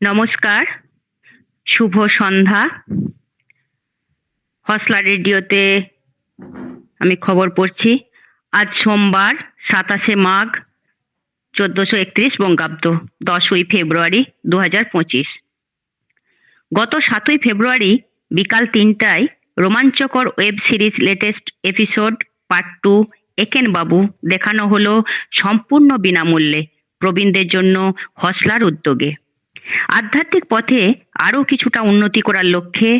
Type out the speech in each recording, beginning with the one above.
নমস্কার, শুভ সন্ধ্যা। হসলা রেডিওতে আমি খবর পড়ছি। আজ সোমবার, সাতাশে মাঘ, চোদ্দশো একত্রিশ বঙ্গাব্দ, দশই ফেব্রুয়ারি দু পঁচিশ। গত সাতই ফেব্রুয়ারি বিকাল তিনটায় রোমাঞ্চকর web series latest episode part two, Eken Babu দেখানো হলো সম্পূর্ণ বিনামূল্যে প্রবীণদের জন্য হসলার উদ্যোগে। আধ্যাত্মিক পথে আরও কিছুটা উন্নতি করার লক্ষ্যে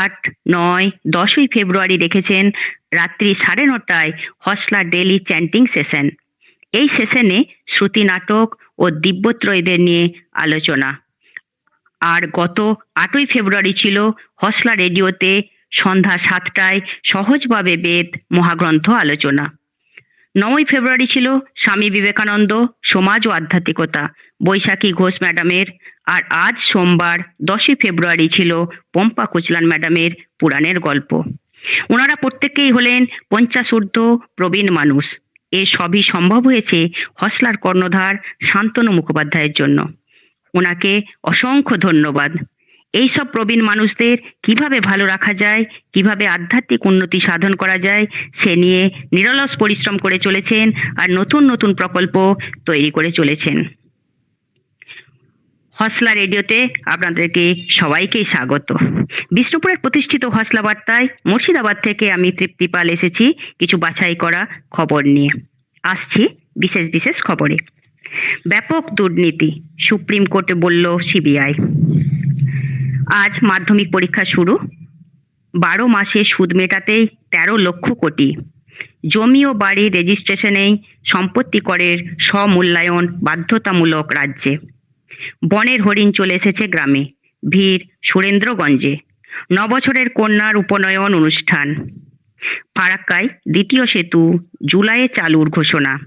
আট, নয়, দশই ফেব্রুয়ারি রেখেছেন রাত্রি সাড়ে নটায় হসলা ডেলি চ্যান্টিং সেশন। এই সেশনে শ্রুতি নাটক ও দিব্যত্রয়ীদের নিয়ে আলোচনা। আর গত আটই ফেব্রুয়ারি ছিল হসলা রেডিওতে সন্ধ্যা সাতটায় সহজভাবে বেদ মহাগ্রন্থ আলোচনা। নয়ই ফেব্রুয়ারি ছিল স্বামী বিবেকানন্দ সমাজ ও আধ্যাত্মিকতা। বৈশাখী ঘোষ ম্যাডামের আর আজ সোমবার দশই ফেব্রুয়ারি ছিল পম্পা কোচলান ম্যাডামের পুরাণের গল্প। ওনারা প্রত্যেকেই হলেন পঞ্চাশ ঊর্ধ্ব প্রবীণ মানুষ। এ সবই সম্ভব হয়েছে হসলার কর্ণধার শান্তনু মুখোপাধ্যায়ের জন্য। ওনাকে অসংখ্য ধন্যবাদ। এইসব প্রবীণ মানুষদের কীভাবে ভালো রাখা যায়, কীভাবে আধ্যাত্মিক উন্নতি সাধন করা যায়, সে নিয়ে নিরলস পরিশ্রম করে চলেছেন আর নতুন নতুন প্রকল্প তৈরি করে চলেছেন। হসলা রেডিওতে আপনাদেরকে সবাইকেই স্বাগত। বিষ্ণুপুরের প্রতিষ্ঠিত হসলা বার্তায় মুর্শিদাবাদ থেকে আমি তৃপ্তি পাল এসেছি কিছু বাছাই করা খবর নিয়ে। আসছি বিশেষ বিশেষ খবরে। ব্যাপক দুর্নীতি, সুপ্রিম কোর্টে বলল সিবিআই। আজ মাধ্যমিক পরীক্ষা শুরু। বারো মাসে সুদ মেটাতেই তেরো লক্ষ কোটি। জমি ও বাড়ি রেজিস্ট্রেশনেই সম্পত্তি করের স্বমূল্যায়ন বাধ্যতামূলক রাজ্যে। বনের হরিণ চলে এসেছে গ্রামে। ভিড় সুরেন্দ্রগঞ্জে। নবছরের কন্যার উপনয়ন অনুষ্ঠান। ফারাক্কায় দ্বিতীয় সেতু, জুলাইয়ে চালুর ঘোষণা।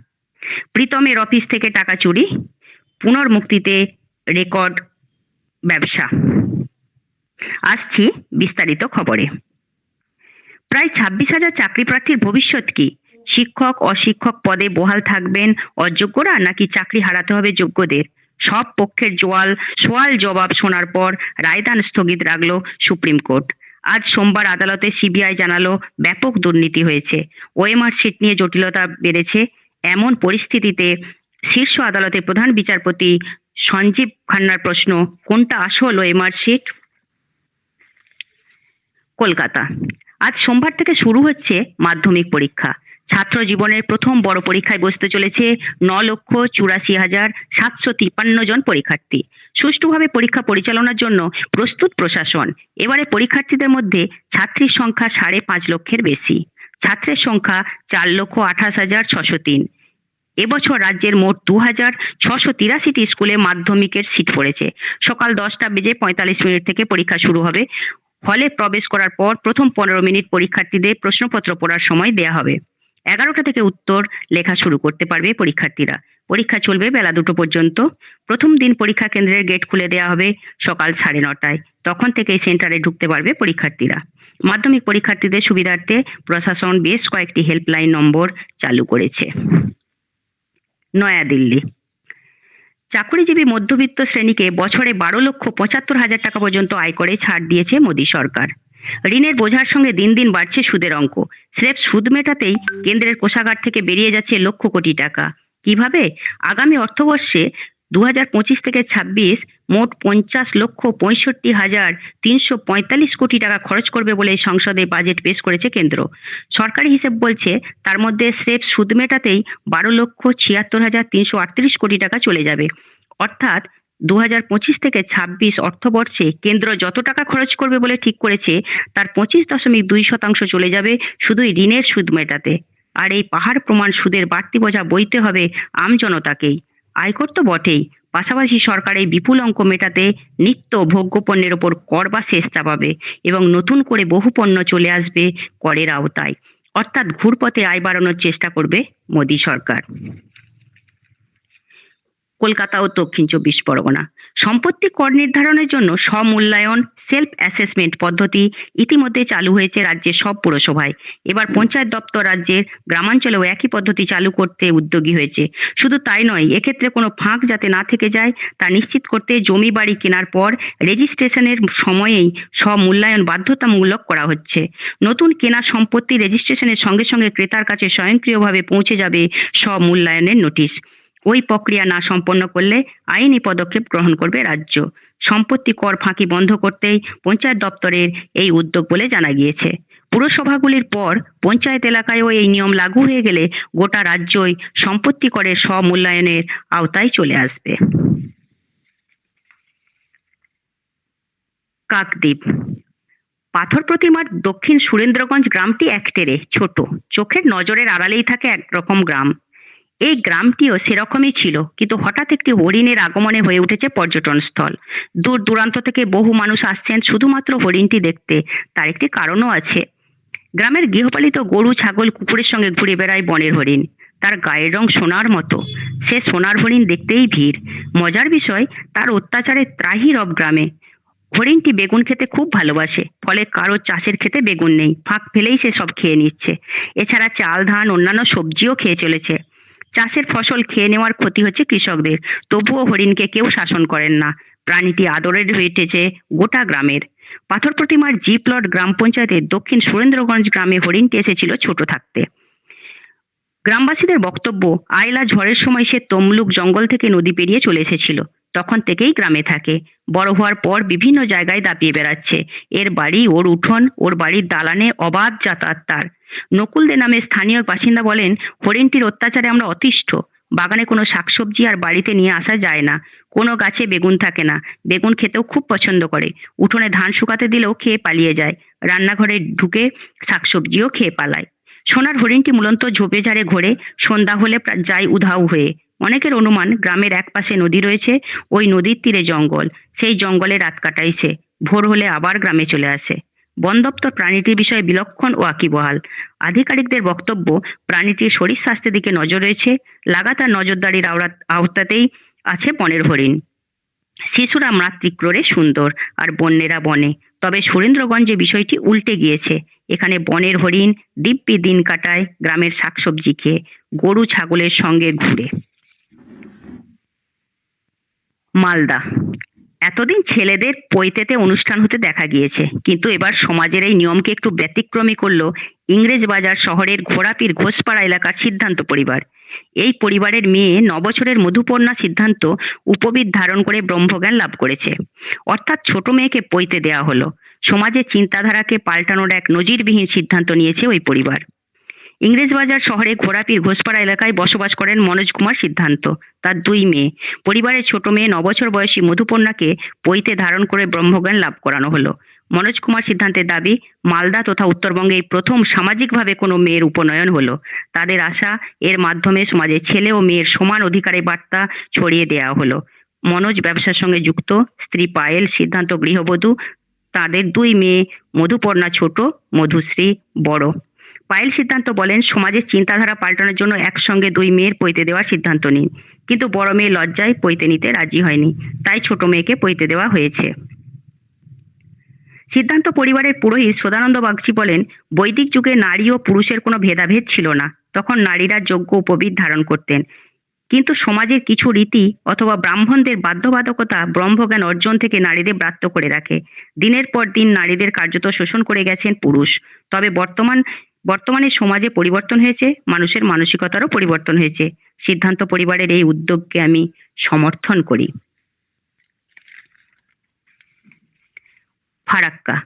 প্রীতমের অফিস থেকে টাকা চুরি, পুনর্মুক্তিতে রেকর্ড ব্যবসা। আসছি বিস্তারিত খবরে। প্রায় ছাব্বিশ হাজার চাকরি প্রার্থীর ভবিষ্যৎ কি? শিক্ষক, অশিক্ষক পদে বহাল থাকবেন অযোগ্যরা নাকি চাকরি হারাতে হবে যোগ্যদের? সব পক্ষের জোয়াল সোয়াল জবাব শোনার পর রায়দান স্থগিত রাখল সুপ্রিম কোর্ট। আজ সোমবার আদালতে সিবিআই জানালো ব্যাপক দুর্নীতি হয়েছে। ওএমআর সিট নিয়ে জটিলতা বেড়েছে। এমন পরিস্থিতিতে শীর্ষ আদালতের প্রধান বিচারপতি সঞ্জীব খান্নার প্রশ্ন, কোনটা আসল ওএমআর সিট? কলকাতা। আজ সোমবার থেকে শুরু হচ্ছে মাধ্যমিক পরীক্ষা। ছাত্র জীবনের প্রথম বড় পরীক্ষায় বসতে চলেছে ন লক্ষ চুরাশি হাজার সাতশো তিপ্পান্ন জন পরীক্ষার্থী। সুষ্ঠুভাবে পরীক্ষা পরিচালনার জন্য প্রস্তুত প্রশাসন। এবারে পরীক্ষার্থীদের মধ্যে ছাত্রীর সংখ্যা সাড়ে পাঁচ লক্ষের বেশি। ছাত্রের সংখ্যা চার লক্ষ আঠাশ হাজার ছশো তিন। এবছর রাজ্যের মোট দু হাজার ছশো তিরাশিটি স্কুলে মাধ্যমিকের সিট পড়েছে। সকাল দশটা বেজে পঁয়তাল্লিশ মিনিট থেকে পরীক্ষা শুরু হবে। হলে প্রবেশ করার পর প্রথম পনেরো মিনিট পরীক্ষার্থীদের প্রশ্নপত্র পড়ার সময় দেয়া হবে। এগারোটা থেকে উত্তর লেখা শুরু করতে পারবে পরীক্ষার্থীরা। পরীক্ষা চলবে বেলা দুটো পর্যন্ত। প্রথম দিন পরীক্ষা কেন্দ্রের গেট খুলে দেওয়া হবে সকাল সাড়ে নটায়। তখন থেকেই সেন্টারে ঢুকতে পারবে পরীক্ষার্থীরা। মাধ্যমিক পরীক্ষার্থীদের সুবিধার্থে প্রশাসন বেশ কয়েকটি হেল্পলাইন নম্বর চালু করেছে। নয়াদিল্লি। চাকরিজীবী মধ্যবিত্ত শ্রেণীকে বছরে বারো লক্ষ পঁচাত্তর হাজার টাকা পর্যন্ত আয় করে ছাড় দিয়েছে মোদী সরকার। ঋণের বোঝার সঙ্গে দিন দিন বাড়ছে সুদের অঙ্ক। স্রেফ সুদ মেটাতেই কেন্দ্রের কোষাগার থেকে বেরিয়ে যাচ্ছে লক্ষ কোটি টাকা। কীভাবে? আগামী অর্থবর্ষে দু হাজার পঁচিশ থেকে ছাব্বিশ মোট পঞ্চাশ লক্ষ পঁয়ষট্টি হাজার তিনশো পঁয়তাল্লিশ কোটি টাকা খরচ করবে বলে সংসদে বাজেট পেশ করেছে কেন্দ্র। সরকারি হিসেব বলছে, তার মধ্যে স্রেফ সুদ মেটাতেই বারো লক্ষ ছিয়াত্তর হাজার তিনশো আটত্রিশ কোটি টাকা চলে যাবে। অর্থাৎ দু হাজার পঁচিশ থেকে ছাব্বিশ অর্থবর্ষে কেন্দ্র যত টাকা খরচ করবে বলে ঠিক করেছে, তার পঁচিশ দশমিক দুই শতাংশ চলে যাবে শুধুই ঋণের সুদ মেটাতে। আর এই পাহাড় প্রমাণ সুদের বাড়তি বোঝা বইতে হবে আমজনতাকেই আয়কর তো বটেই, পাশাপাশি সরকার এই বিপুল অঙ্ক মেটাতে নিত্য ভোগ্য পণ্যের ওপর কর বা শেষ চাপাবে এবং নতুন করে বহু পণ্য চলে আসবে করের আওতায়। অর্থাৎ ঘুরপথে আয় বাড়ানোর চেষ্টা করবে মোদী সরকার। কলকাতা ও দক্ষিণ চব্বিশ পরগনা। সম্পত্তি কর নির্ধারণের জন্য স্বমূল্যায়ন সেলফ অ্যাসেসমেন্ট পদ্ধতি ইতিমধ্যে চালু হয়েছে রাজ্যের সব পুরসভায়। এবার পঞ্চায়েত দপ্তর রাজ্যের গ্রামাঞ্চলেও একই পদ্ধতি চালু করতে উদ্যোগী হয়েছে। শুধু তাই নয়, এক্ষেত্রে কোনো ফাঁক যাতে না থেকে যায়, তা নিশ্চিত করতে জমি বাড়ি কেনার পর রেজিস্ট্রেশনের সময়েই স্বমূল্যায়ন বাধ্যতামূলক করা হচ্ছে। নতুন কেনা সম্পত্তি রেজিস্ট্রেশনের সঙ্গে সঙ্গে ক্রেতার কাছে স্বয়ংক্রিয়ভাবে পৌঁছে যাবে স্বমূল্যায়নের নোটিশ। ওই প্রক্রিয়া না সম্পন্ন করলে আইনি পদক্ষেপ গ্রহণ করবে রাজ্য। সম্পত্তি কর ফাঁকি বন্ধ করতেই পঞ্চায়েত দপ্তরের এই উদ্যোগ বলে জানা গিয়েছে। পুরসভাগুলির পর পঞ্চায়েত এলাকায়ও এই নিয়ম লাগু হয়ে গেলে গোটা রাজ্যই সম্পত্তি করের স্বমূল্যায়নের আওতায় চলে আসবে। কাকদ্বীপ। পাথর প্রতিমার দক্ষিণ সুরেন্দ্রগঞ্জ গ্রামটি একটেরে, ছোট। চোখের নজরের আড়ালেই থাকে একরকম গ্রাম। এই গ্রামটিও সেরকমই ছিল, কিন্তু হঠাৎ একটি হরিণের আগমনে হয়ে উঠেছে পর্যটন স্থল। দূর দূরান্ত থেকে বহু মানুষ আসছেন শুধুমাত্র হরিণটি দেখতে, তার একটি কারণও আছে। গ্রামের গৃহপালিত গরু, ছাগল, কুকুরের সঙ্গে ঘুরে বেড়ায় বনের হরিণ। তার গায়ের রং সোনার মতো। সে সোনার হরিণ দেখতেই ভিড়। মজার বিষয়, তার অত্যাচারে ত্রাহি রব গ্রামে। হরিণটি বেগুন খেতে খুব ভালোবাসে, ফলে কারও চাষের খেতে বেগুন নেই। ফাঁক ফেলেই সে সব খেয়ে নিচ্ছে। এছাড়া চাল, ধান, অন্যান্য সবজিও খেয়ে চলেছে। চাষের ফসল খেয়ে নেওয়ার ক্ষতি হচ্ছে কৃষকদের। তবুও হরিণকে কেউ শাসন করেন না। প্রাণীটি আদরের হয়ে উঠেছে গোটা গ্রামের। পাথর প্রতিমার জি প্লট গ্রাম পঞ্চায়েতের দক্ষিণ সুরেন্দ্রগঞ্জ গ্রামে হরিণটি এসেছিল ছোট থাকতে। গ্রামবাসীদের বক্তব্য, আয়লা ঝড়ের সময় সে তমলুক জঙ্গল থেকে নদী পেরিয়ে চলে এসেছিল। তখন থেকেই গ্রামে থাকে। বড় হওয়ার পর বিভিন্ন জায়গায় দাপিয়ে বেড়াচ্ছে। এর বাড়ি, ওর উঠোন, ওর বাড়ির দালানে অবাধ যাতায়াত তার। নকুল দে নামে স্থানীয় বাসিন্দা বলেন, হরিণটির অত্যাচারে আমরা অতিষ্ঠ। বাগানে কোনো শাকসবজি আর বাড়িতে নিয়ে আসা যায় না। কোনো গাছে বেগুন থাকে না। বেগুন খেতেও খুব পছন্দ করে। উঠোনে ধান শুকাতে দিলেও খেয়ে পালিয়ে যায়। রান্নাঘরে ঢুকে শাকসবজিও খেয়ে পালায়। সোনার হরিণটি মূলত ঝোপে ঝাড়ে ঘোরে। সন্ধ্যা হলে যায় উধাও হয়ে। অনেকের অনুমান, গ্রামের এক পাশে নদী রয়েছে। ওই নদীর তীরে জঙ্গল। সেই জঙ্গলে রাত কাটাইছে। ভোর হলে আবার গ্রামে চলে আসে। বন দপ্তর প্রাণীটির বিষয়ে বিলক্ষণ ও আকিবহাল আধিকারিকদের বক্তব্য, প্রাণীটির শরীর স্বাস্থ্যের দিকে নজর রয়েছে, লাগাতার নজরদারির আওতাতেই আছে বনের হরিণ। শিশুরা মাতৃক্রোড়ে সুন্দর আর বন্যেরা বনে। তবে সুরেন্দ্রগঞ্জে বিষয়টি উল্টে গিয়েছে। এখানে বনের হরিণ দিব্যি দিন কাটায় গ্রামের শাকসবজি খেয়ে, গরু ছাগলের সঙ্গে ঘুরে। মালদা এতদিন ছেলেদের পৈতেতে অনুষ্ঠান হতে দেখা গিয়েছে, কিন্তু এবার সমাজের এই নিয়মকে একটু ব্যতিক্রমী করল ইংরেজ বাজার শহরের ঘোড়াপির ঘোষপাড়া এলাকার সিদ্ধান্ত পরিবার। এই পরিবারের মেয়ে নবছরের মধুপর্ণা সিদ্ধান্ত উপবিদ ধারণ করে ব্রহ্মজ্ঞান লাভ করেছে। অর্থাৎ ছোট মেয়েকে পৈতে দেওয়া হলো। সমাজের চিন্তাধারাকে পাল্টানোর এক নজিরবিহীন সিদ্ধান্ত নিয়েছে ওই পরিবার। ইংরেজবাজার শহরে ঘোড়াপির ঘোষপাড়া এলাকায় বসবাস করেন মনোজ কুমার সিদ্ধান্ত, তার দুই মেয়ে। পরিবারের ছোট মেয়ে নবছর বয়সী মধুপর্ণাকে পৈতে ধারণ করে ব্রহ্মজ্ঞান লাভ করানো হলো। মনোজ কুমার সিদ্ধান্তের দাবি, মালদা তথা উত্তরবঙ্গে প্রথম সামাজিকভাবে কোনো মেয়ের উপনয়ন হলো। তাদের আশা, এর মাধ্যমে সমাজে ছেলে ও মেয়ের সমান অধিকারের বার্তা ছড়িয়ে দেওয়া হলো। মনোজ ব্যবসার সঙ্গে যুক্ত, স্ত্রী পায়েল, সিদ্ধান্ত গৃহবধূ, তাদের দুই মেয়ে মধুপর্ণা ছোট, মধুশ্রী বড়। পায়েল সিদ্ধান্ত বলেন, সমাজের চিন্তাধারা পাল্টানোর জন্য একসঙ্গে দুই মেয়ের পৈতে দেওয়ার সিদ্ধান্ত নিন। কিন্তু বড় মেয়ে লজ্জায় পৈতে নিতে রাজি হয়নি। তাই ছোট মেয়েকে পৈতে দেওয়া হয়েছে। সিদ্ধান্ত পরিবারের পুরোহিত সদানন্দ বাগচি বলেন, বৈদিক যুগে নারী ও পুরুষের কোনো ভেদাভেদ ছিল না। তখন নারীরা যোগ্য উপবিদ ধারণ করতেন। কিন্তু সমাজের কিছু রীতি অথবা ব্রাহ্মণদের বাধ্যবাধকতা ব্রহ্মজ্ঞান অর্জন থেকে নারীদের ব্রাত্য করে রাখে। দিনের পর দিন নারীদের কার্যত শোষণ করে গেছেন পুরুষ। তবে বর্তমান বর্তমানে সমাজে পরিবর্তন হয়েছে, মানুষের মানসিকতারও পরিবর্তন হয়েছে। সিদ্ধান্ত পরিবারের এই উদ্যোগকে আমি সমর্থন করি। ফারাক্কা।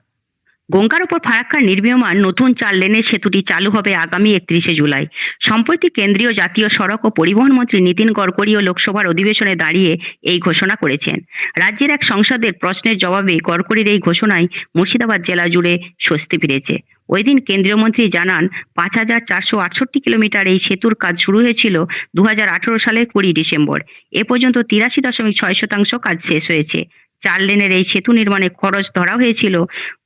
গঙ্গার ওপর ফারাক্কার নির্মীয়মান নতুন চার লেনের সেতুটি চালু হবে আগামী একত্রিশে জুলাই। সম্প্রতি কেন্দ্রীয় জাতীয় সড়ক ও পরিবহন মন্ত্রী নীতিন গডকরি ও লোকসভার অধিবেশনে দাঁড়িয়ে এই ঘোষণা করেছেন। রাজ্যের এক সংসদের প্রশ্নের জবাবে গডকরির এই ঘোষণায় মুর্শিদাবাদ জেলা জুড়ে স্বস্তি ফিরেছে। ওই দিন কেন্দ্রীয় মন্ত্রী জানান, পাঁচ হাজার চারশো আটষট্টি কিলোমিটার এই সেতুর কাজ শুরু হয়েছিল দু হাজার আঠারো সালের কুড়ি ডিসেম্বর। এ পর্যন্ত তিরাশি দশমিক ছয় শতাংশ কাজ শেষ হয়েছে। চার লেনের এই সেতু নির্মাণে খরচ ধরা হয়েছিল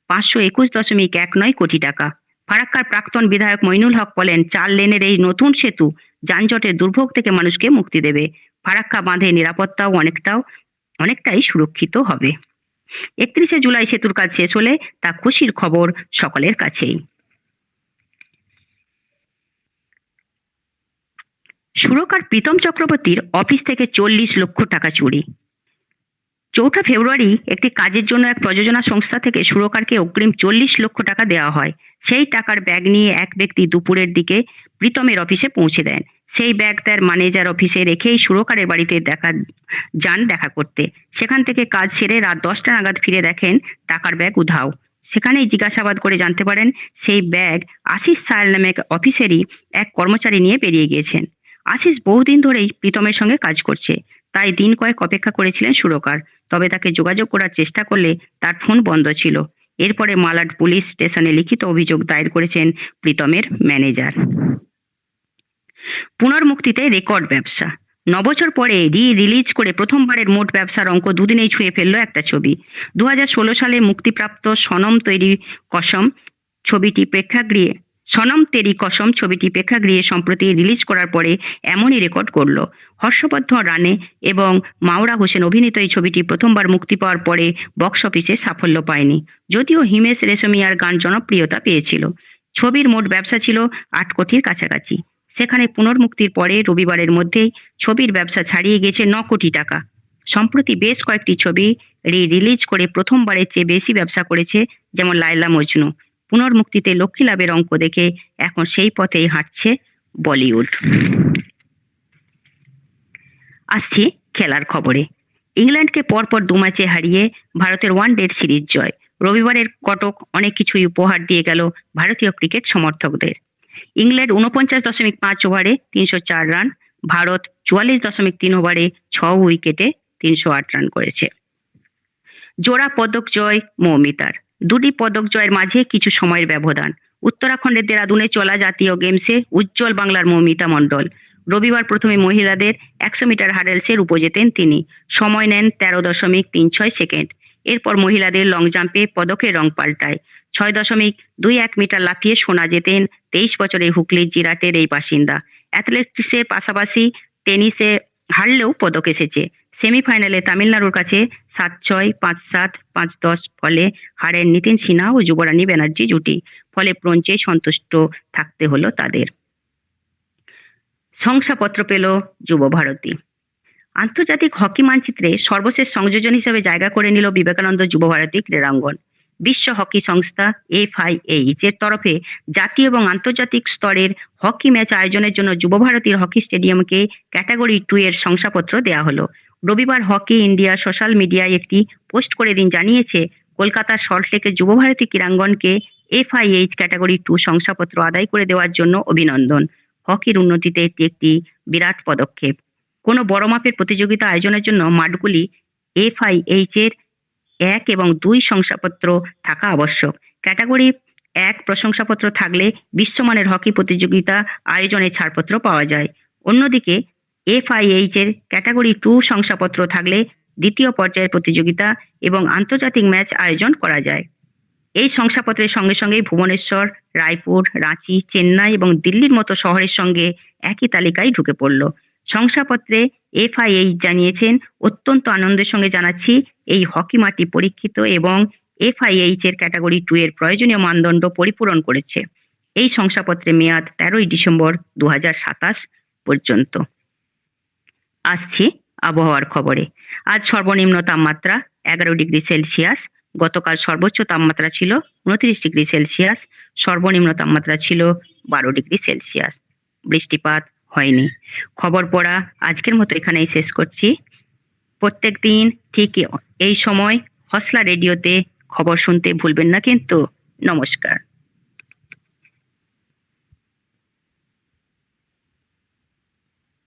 পাঁচশো একুশ দশমিক এক নয় কোটি টাকা। ফারাক্কার প্রাক্তন বিধায়ক মইনুল হক বলেন, চার লেনের এই নতুন সেতু যানজটের দুর্ভোগ থেকে মানুষকে মুক্তি দেবে। ফারাক্কা বাঁধে নিরাপত্তাও অনেকটাও, অনেকটাই সুরক্ষিত হবে। একত্রিশে জুলাই সেতুর কাজ শেষ হলে তা খুশির খবর সকলের কাছেই। সুরকার প্রীতম চক্রবর্তীর অফিস থেকে চল্লিশ লক্ষ টাকা চুরি। চৌঠা ফেব্রুয়ারি একটি কাজের জন্য এক প্রযোজনা সংস্থা থেকে সুরকারকে অগ্রিম চল্লিশ লক্ষ টাকা দেওয়া হয়। সেই টাকার ব্যাগ নিয়ে এক ব্যক্তি দুপুরের দিকে প্রীতমের অফিসে পৌঁছে দেন। সেই ব্যাগ তার ম্যানেজার অফিসে রেখেই সুরকারের বাড়িতে দেখা, যান দেখা করতে। সেখান থেকে কাজ সেরে রাত দশটা নাগাদ ফিরে দেখেন টাকার ব্যাগ উধাও। সেখানেই জিজ্ঞাসাবাদ করে জানতে পারেন, সেই ব্যাগ আশিস সায়াল নামে এক অফিসেরই এক কর্মচারী নিয়ে বেরিয়ে গিয়েছেন। আশিস বহুদিন ধরেই প্রীতমের সঙ্গে কাজ করছে। তাই দিন কয়েক অপেক্ষা করেছিলেন সুরকার। তবে তাকে যোগাযোগ করার চেষ্টা করলে তার ফোন বন্ধ ছিল। এরপরে মালাড পুলিশ স্টেশনে লিখিত অভিযোগ দায়ের করেছেন প্রীতমের ম্যানেজার। পুনর্মুক্তিতে রেকর্ড ব্যবসা। নবছর পরে রি রিলিজ করে প্রথমবারের মোট ব্যবসার অঙ্ক দুদিনেই ছুঁয়ে ফেলল একটা ছবি। দু হাজার ষোলো সালে মুক্তিপ্রাপ্ত সনম তৈরি কসম ছবিটি প্রেক্ষাগৃহে সনম তেরি কসম ছবিটি প্রেক্ষাগৃহে সম্প্রতি রিলিজ করার পরে এমনই রেকর্ড করল। হর্ষবর্ধন রানে এবং মাওরা হোসেন অভিনীত এই ছবিটি প্রথমবার মুক্তি পাওয়ার পরে বক্স অফিসে সাফল্য পায়নি। যদিও হিমেশ রেশমিয়ার গান জনপ্রিয়তা পেয়েছিল। ছবির মোট ব্যবসা ছিল আট কোটির কাছাকাছি। সেখানে পুনর্মুক্তির পরে রবিবারের মধ্যেই ছবির ব্যবসা ছাড়িয়ে গেছে ন কোটি টাকা। সম্প্রতি বেশ কয়েকটি ছবি রি রিলিজ করে প্রথমবারের চেয়ে বেশি ব্যবসা করেছে যেমন লায়লা মজনু। পুনর্মুক্তিতে লক্ষ্মী লাভের অঙ্ক দেখে এখন সেই পথেই হাঁটছে বলিউড। আসছি খেলার খবরে। ইংল্যান্ডকে পরপর দু ম্যাচে হারিয়ে ভারতের ওয়ান ডে সিরিজ জয়। রবিবারের কটক অনেক কিছুই উপহার দিয়ে গেল ভারতীয় ক্রিকেট সমর্থকদের। ইংল্যান্ড উনপঞ্চাশ দশমিক পাঁচ ওভারে তিনশো চার রান, ভারত চুয়াল্লিশ দশমিক তিন ওভারে ছ উইকেটে তিনশো আট রান করেছে। জোড়া পদক জয় মৌমিতার। দুটি পদক জয়ের মাঝে কিছু সময়ের ব্যবধান। উত্তরাখণ্ডের দেরাদুনে চলা জাতীয় গেমসে উজ্জ্বল বাংলার মৌমিতা মণ্ডল। রবিবার প্রথমে মহিলাদের একশো মিটার হাডেলসের উপজেতেন তিনি। সময় নেন তেরো দশমিক তিন ছয় সেকেন্ড। এরপর মহিলাদের লং জাম্পে পদকের রং পাল্টায়। ছয় দশমিক দুই এক মিটার লাফিয়ে সোনা জেতেন তেইশ বছরের হুগলির জিরাটের এই বাসিন্দা। অ্যাথলেটিক্সের পাশাপাশি টেনিসে হারলেও পদক এসেছে। সেমিফাইনালে তামিলনাড়ুর কাছে সাত ছয়, পাঁচ সাত, পাঁচ দশ ফলে হারেন নিতিন সিনহা ও যুবরানী ব্যানার্জি জুটি। ফলে ব্রোঞ্জে সন্তুষ্ট থাকতে হলো তাদের। শংসাপত্র পেল যুব ভারতী। আন্তর্জাতিক হকি মানচিত্রে সর্বশেষ সংযোজন হিসেবে জায়গা করে নিল বিবেকানন্দ যুব ভারতী ক্রীড়াঙ্গন। বিশ্ব হকি সংস্থা এফআইএইচ এর তরফে জাতীয় এবং আন্তর্জাতিক স্তরের হকি ম্যাচ আয়োজনের জন্য যুব ভারতীর হকি স্টেডিয়ামকে ক্যাটাগরি টু এর শংসাপত্র দেওয়া হলো। রবিবার হকি ইন্ডিয়া সোশ্যাল মিডিয়ায় একটি পোস্ট করে দিন জানিয়েছে, কলকাতার সল্টলেকের যুবভারতী ক্রীড়াঙ্গনকে এফআইএইচ ক্যাটাগরি টু শংসাপত্র আদায় করে দেওয়ার জন্য অভিনন্দন। হকির উন্নতিতে এটি একটি বিরাট পদক্ষেপ। কোনো বড় মাপের প্রতিযোগিতা আয়োজনের জন্য মাঠগুলি এফআইএইচ এর এক এবং দুই শংসাপত্র থাকা আবশ্যক। ক্যাটাগরি এক প্রশংসাপত্র থাকলে বিশ্বমানের হকি প্রতিযোগিতা আয়োজনে ছাড়পত্র পাওয়া যায়। অন্যদিকে এফআইএইচ এর ক্যাটাগরি টু শংসাপত্র থাকলে দ্বিতীয় পর্যায়ের প্রতিযোগিতা এবং আন্তর্জাতিক ম্যাচ আয়োজন করা যায়। এই শংসাপত্রের সঙ্গে সঙ্গে ভুবনেশ্বর, রায়পুর, রাঁচি, চেন্নাই এবং দিল্লির মতো শহরের সঙ্গে একই তালিকায় ঢুকে পড়ল। শংসাপত্রে এফআইএইচ জানিয়েছেন, অত্যন্ত আনন্দের সঙ্গে জানাচ্ছি, এই হকি মাঠটি পরীক্ষিত এবং এফআইএইচ এর ক্যাটাগরি টু এর প্রয়োজনীয় মানদণ্ড পরিপূরণ করেছে। এই শংসাপত্রের মেয়াদ তেরোই ডিসেম্বর দু হাজার সাতাশ পর্যন্ত। আসছি আবহাওয়ার খবরে। আজ সর্বনিম্ন তাপমাত্রা এগারো ডিগ্রি সেলসিয়াস, গতকাল সর্বোচ্চ তাপমাত্রা ছিল উনত্রিশ ডিগ্রি সেলসিয়াস, সর্বনিম্ন তাপমাত্রা ছিল বারো ডিগ্রি সেলসিয়াস। বৃষ্টিপাত হয়নি। খবর পড়া আজকের মতো এখানেই শেষ করছি। প্রত্যেক দিন ঠিক এই সময় হসলা রেডিওতে খবর শুনতে ভুলবেন না কিন্তু নমস্কার।